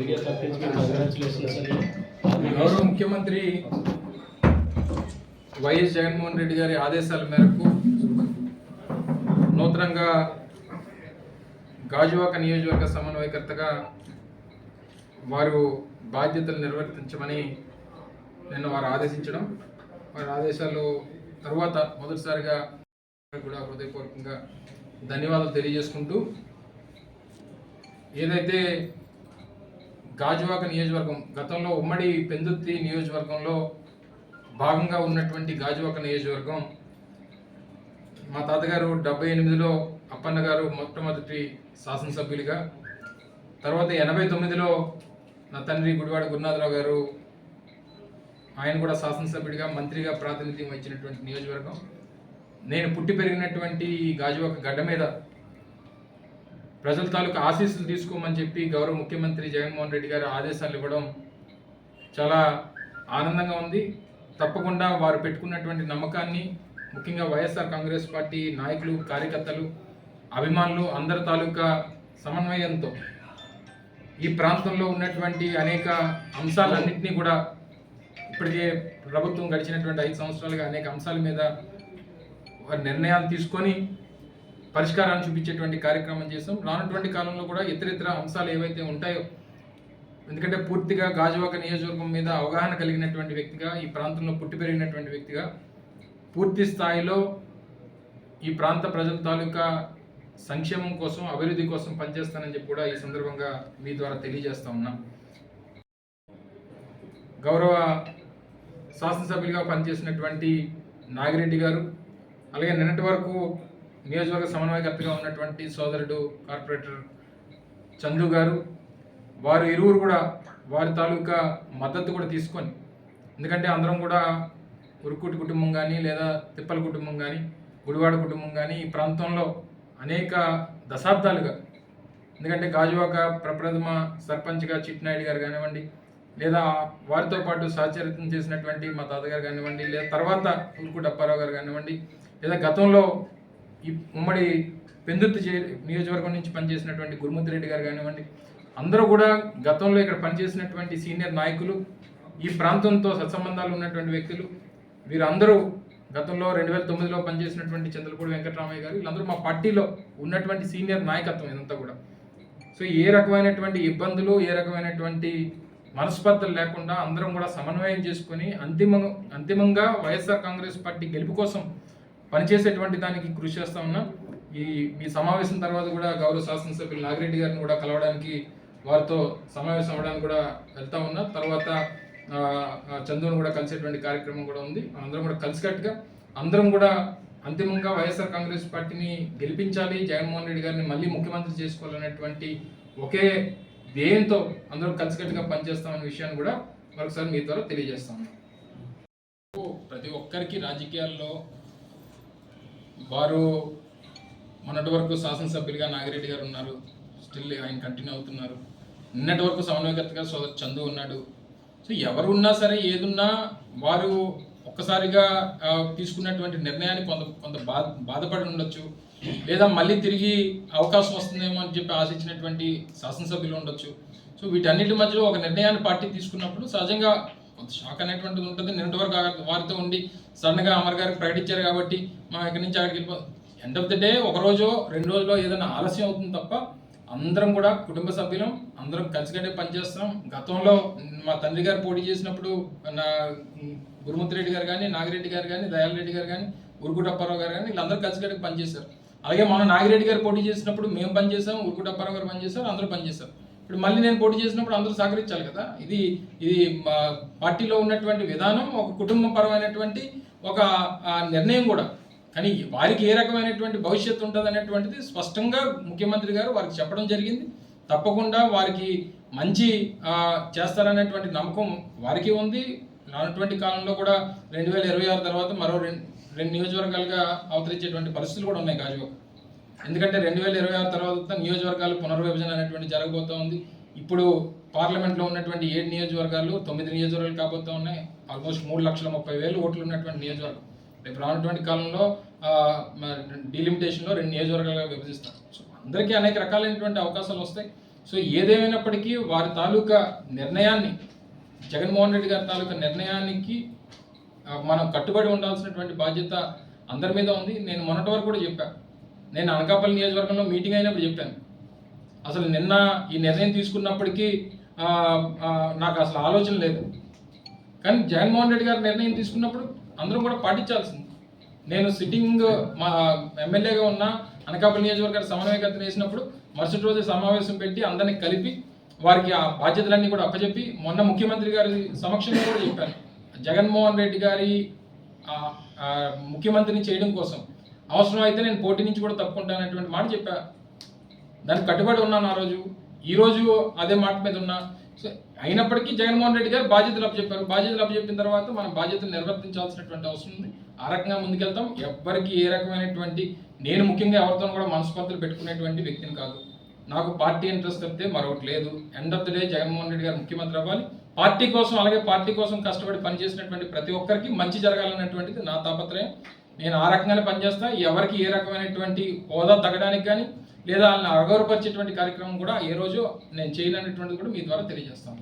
Media తప్పించి congratulations అండి గౌరవ ముఖ్యమంత్రి వైఎస్ జగన్మోహన్ రెడ్డి గారి ఆదేశాల మేరకు నూతనంగా గాజువాక నియోజకవర్గ సమన్వయకర్తగా వారు బాధ్యతలు నిర్వర్తించమని నిన్న వారు ఆదేశించడం. వారి ఆదేశాలు తరువాత మొదటిసారిగా కూడా హృదయపూర్వకంగా ధన్యవాదాలు తెలియజేసుకుంటూ ఏదైతే గాజువాక నియోజకవర్గం గతంలో ఉమ్మడి పెందుత్తి నియోజకవర్గంలో భాగంగా ఉన్నటువంటి గాజువాక నియోజకవర్గం మా తాతగారు డెబ్బై ఎనిమిదిలో అప్పన్న గారు మొట్టమొదటి శాసనసభ్యులుగా తర్వాత ఎనభై తొమ్మిదిలో నా తండ్రి గుడివాడ గురునాథరావు గారు ఆయన కూడా శాసనసభ్యుడిగా మంత్రిగా ప్రాతినిధ్యం వచ్చినటువంటి నియోజకవర్గం. నేను పుట్టి పెరిగినటువంటి గాజువాక గడ్డ మీద ప్రజల తాలూకు ఆశీస్సులు తీసుకోమని చెప్పి గౌరవ ముఖ్యమంత్రి జగన్మోహన్ రెడ్డి గారు ఆదేశాలు ఇవ్వడం చాలా ఆనందంగా ఉంది. తప్పకుండా వారు పెట్టుకున్నటువంటి నమ్మకాన్ని ముఖ్యంగా వైఎస్ఆర్ కాంగ్రెస్ పార్టీ నాయకులు కార్యకర్తలు అభిమానులు అందరి తాలూకా సమన్వయంతో ఈ ప్రాంతంలో ఉన్నటువంటి అనేక అంశాలన్నింటినీ కూడా ఇప్పటికే ప్రభుత్వం గడిచినటువంటి ఐదు సంవత్సరాలుగా అనేక అంశాల మీద నిర్ణయాలు తీసుకొని పరిష్కారాన్ని చూపించేటువంటి కార్యక్రమం చేస్తాం రానటువంటి కాలంలో కూడా ఇతర ఇతర అంశాలు ఏవైతే ఉంటాయో ఎందుకంటే పూర్తిగా గాజువాక నియోజకవర్గం మీద అవగాహన కలిగినటువంటి వ్యక్తిగా ఈ ప్రాంతంలో పుట్టి పెరిగినటువంటి వ్యక్తిగా పూర్తి స్థాయిలో ఈ ప్రాంత ప్రజల తాలూకా సంక్షేమం కోసం అభివృద్ధి కోసం పనిచేస్తానని చెప్పి కూడా ఈ సందర్భంగా మీ ద్వారా తెలియజేస్తా ఉన్నాం. గౌరవ శాసనసభ్యులుగా పనిచేసినటువంటి నాగిరెడ్డి గారు అలాగే నిన్నటి వరకు నియోజకవర్గ సమన్వయకర్తగా ఉన్నటువంటి సోదరుడు కార్పొరేటర్ చందు గారు వారు ఇరువురు కూడా వారి తాలూకా మద్దతు కూడా తీసుకొని ఎందుకంటే అందరం కూడా ఉరుకుటి కుటుంబం కానీ లేదా తిప్పల కుటుంబం కానీ గుడివాడ కుటుంబం కానీ ఈ ప్రాంతంలో అనేక దశాబ్దాలుగా ఎందుకంటే గాజువాక ప్రప్రథమ సర్పంచ్గా చిట్నాయుడు గారు కానివ్వండి లేదా వారితో పాటు సహచరితం చేసినటువంటి మా తాతగారు కానివ్వండి లేదా తర్వాత ఉరుకుటి అప్పారావు గారు కానివ్వండి లేదా గతంలో ఈ ఉమ్మడి పెందుర్తి చే నియోజకవర్గం నుంచి పనిచేసినటువంటి గురుమూర్తి రెడ్డి గారు కానివ్వండి అందరూ కూడా గతంలో ఇక్కడ పనిచేసినటువంటి సీనియర్ నాయకులు ఈ ప్రాంతంతో సత్సంబంధాలు ఉన్నటువంటి వ్యక్తులు వీరందరూ గతంలో రెండు వేల తొమ్మిదిలో పనిచేసినటువంటి చంద్రపూడి వెంకటరామయ్య గారు వీళ్ళందరూ మా పార్టీలో ఉన్నటువంటి సీనియర్ నాయకత్వం ఇదంతా కూడా. సో ఏ రకమైనటువంటి ఇబ్బందులు ఏ రకమైనటువంటి మనస్పర్ధలు లేకుండా అందరం కూడా సమన్వయం చేసుకొని అంతిమ అంతిమంగా వైఎస్ఆర్ కాంగ్రెస్ పార్టీ గెలుపు కోసం పనిచేసేటువంటి దానికి కృషి చేస్తా ఉన్నాం. ఈ మీ సమావేశం తర్వాత కూడా గౌరవ శాసనసభ్యులు నాగిరెడ్డి గారిని కూడా కలవడానికి వారితో సమావేశం అవ్వడానికి కూడా వెళ్తా ఉన్నా. తర్వాత చంద్రుని కూడా కలిసేటువంటి కార్యక్రమం కూడా ఉంది. అందరం కూడా కలిసికట్టుగా అందరం కూడా అంతిమంగా వైఎస్ఆర్ కాంగ్రెస్ పార్టీని గెలిపించాలి జగన్మోహన్ రెడ్డి గారిని మళ్ళీ ముఖ్యమంత్రి చేసుకోవాలనేటువంటి ఒకే ధ్యేయంతో అందరం కలిసికట్టుగా పనిచేస్తామనే విషయాన్ని కూడా మరొకసారి మీ ద్వారా తెలియజేస్తాము ప్రతి ఒక్కరికి రాజకీయాల్లో వారు మొన్నటి వరకు శాసనసభ్యులుగా నాగిరెడ్డి గారు ఉన్నారు. స్టిల్ ఆయన కంటిన్యూ అవుతున్నారు. నిన్నటి వరకు సమన్వయకర్తగా సోదరు చందు ఉన్నాడు. సో ఎవరు ఉన్నా సరే ఏదున్నా వారు ఒక్కసారిగా తీసుకున్నటువంటి నిర్ణయాన్ని కొంత కొంత బాధ బాధపడి ఉండొచ్చు. లేదా మళ్ళీ తిరిగి అవకాశం వస్తుందేమో అని చెప్పి ఆశించినటువంటి శాసనసభ్యులు ఉండొచ్చు. సో వీటన్నిటి మధ్యలో ఒక నిర్ణయాన్ని పార్టీ తీసుకున్నప్పుడు సహజంగా కొంత షాక్ అనేటువంటిది ఉంటుంది. నిన్నటి వరకు వారితో ఉండి సడన్గా అమర్ గారికి ప్రకటించారు కాబట్టి మనం ఇక్కడి నుంచి అక్కడికి వెళ్ళిపో ఎండ్ ఆఫ్ ద డే ఒక రోజు రెండు రోజుల్లో ఏదైనా ఆలస్యం అవుతుంది తప్ప అందరం కూడా కుటుంబ సభ్యులం అందరం కలిసికట్టే పనిచేస్తాం గతంలో మా తండ్రి గారు పోటీ చేసినప్పుడు నా గురుమూర్తి రెడ్డి గారు కానీ నాగిరెడ్డి గారు కానీ దయాల రెడ్డి గారు కానీ ఉరుకుటప్పారావు గారు కానీ వీళ్ళందరూ కలిసికట్టుగా పనిచేశారు అలాగే మన నాగిరెడ్డి గారు పోటీ చేసినప్పుడు మేము పనిచేసాం ఉరుకుటప్పారావు గారు పనిచేశారు అందరూ పనిచేశారు ఇప్పుడు మళ్ళీ నేను పోటీ చేసినప్పుడు అందరూ సహకరించాలి కదా? ఇది ఇది పార్టీలో ఉన్నటువంటి విధానం ఒక కుటుంబపరమైనటువంటి ఒక నిర్ణయం కూడా. కానీ వారికి ఏ రకమైనటువంటి భవిష్యత్తు ఉంటుంది అనేటువంటిది స్పష్టంగా ముఖ్యమంత్రి గారు వారికి చెప్పడం జరిగింది. తప్పకుండా వారికి మంచి చేస్తారనేటువంటి నమ్మకం వారికి ఉంది. రానటువంటి కాలంలో కూడా రెండు వేల ఇరవై ఆరు తర్వాత మరో రెండు రెండు నియోజకవర్గాలుగా అవతరించేటువంటి పరిస్థితులు కూడా ఉన్నాయి గాజువాక. ఎందుకంటే రెండు వేల ఇరవై ఆరు తర్వాత నియోజకవర్గాలు పునర్విభజన అనేటువంటి జరగబోతూ ఉంది. ఇప్పుడు పార్లమెంట్లో ఉన్నటువంటి ఏడు నియోజకవర్గాలు తొమ్మిది నియోజకవర్గాలు కాబోతూ ఉన్నాయి. ఆల్మోస్ట్ మూడు లక్షల ముప్పై వేలు ఓట్లు ఉన్నటువంటి నియోజకవర్గం. రేపు రానటువంటి కాలంలో డీలిమిటేషన్లో రెండు నియోజకవర్గాలుగా విభజిస్తారు. సో అందరికీ అనేక రకాలైనటువంటి అవకాశాలు వస్తాయి. సో ఏదేమైనప్పటికీ వారి తాలూకా నిర్ణయాన్ని జగన్మోహన్ రెడ్డి గారి తాలూకా నిర్ణయానికి మనం కట్టుబడి ఉండాల్సినటువంటి బాధ్యత అందరి మీద ఉంది. నేను మొన్నటి వరకు కూడా చెప్పాను నేను అనకాపల్లి నియోజకవర్గంలో మీటింగ్ అయినప్పుడు చెప్పాను. అసలు నిన్న ఈ నిర్ణయం తీసుకున్నప్పటికీ నాకు అసలు ఆలోచన లేదు. కానీ జగన్మోహన్ రెడ్డి గారు నిర్ణయం తీసుకున్నప్పుడు అందరూ కూడా పాటించాల్సింది. నేను సిట్టింగ్ మా ఎమ్మెల్యేగా ఉన్న అనకాపల్లి నియోజకవర్గ సమన్వయకర్త వేసినప్పుడు మరుసటి రోజు సమావేశం పెట్టి అందరినీ కలిపి వారికి ఆ బాధ్యతలన్నీ కూడా అప్పచెప్పి మొన్న ముఖ్యమంత్రి గారి సమక్షంలో కూడా చెప్పాను. జగన్మోహన్ రెడ్డి గారి ముఖ్యమంత్రిని చేయడం కోసం అవసరం అయితే నేను పోటీ నుంచి కూడా తప్పుకుంటానటువంటి మాట చెప్పాను దానికి కట్టుబడి ఉన్నాను ఆ రోజు. ఈరోజు అదే మాట మీద ఉన్నా. సో అయినప్పటికీ జగన్మోహన్ రెడ్డి గారు బాధ్యతలు అప్పచెప్పారు. బాధ్యతలు అప్పచెప్పిన తర్వాత మనం బాధ్యతలు నిర్వర్తించాల్సినటువంటి అవసరం ఉంది. ఆ రకంగా ముందుకెళ్తాం. ఎవ్వరికి ఏ రకమైనటువంటి నేను ముఖ్యంగా ఎవరితో కూడా మనస్పర్ధలు పెట్టుకునేటువంటి వ్యక్తిని కాదు. నాకు పార్టీ ఇంట్రెస్ట్ తప్పితే మరొకటి లేదు. End of the day Jaganmohan Reddy గారు ముఖ్యమంత్రి అవ్వాలి. పార్టీ కోసం అలాగే పార్టీ కోసం కష్టపడి పనిచేసినటువంటి ప్రతి ఒక్కరికి మంచి జరగాలన్నటువంటిది నా తాపత్రయం. నేను ఆ రకంగానే పనిచేస్తా. ఎవరికి ఏ రకమైనటువంటి హోదా తగ్గడానికి కానీ లేదా వాళ్ళని అగౌరవపరిచేటువంటి కార్యక్రమం కూడా ఏ రోజు నేను చేయలేనటువంటిది కూడా మీ ద్వారా తెలియజేస్తాను.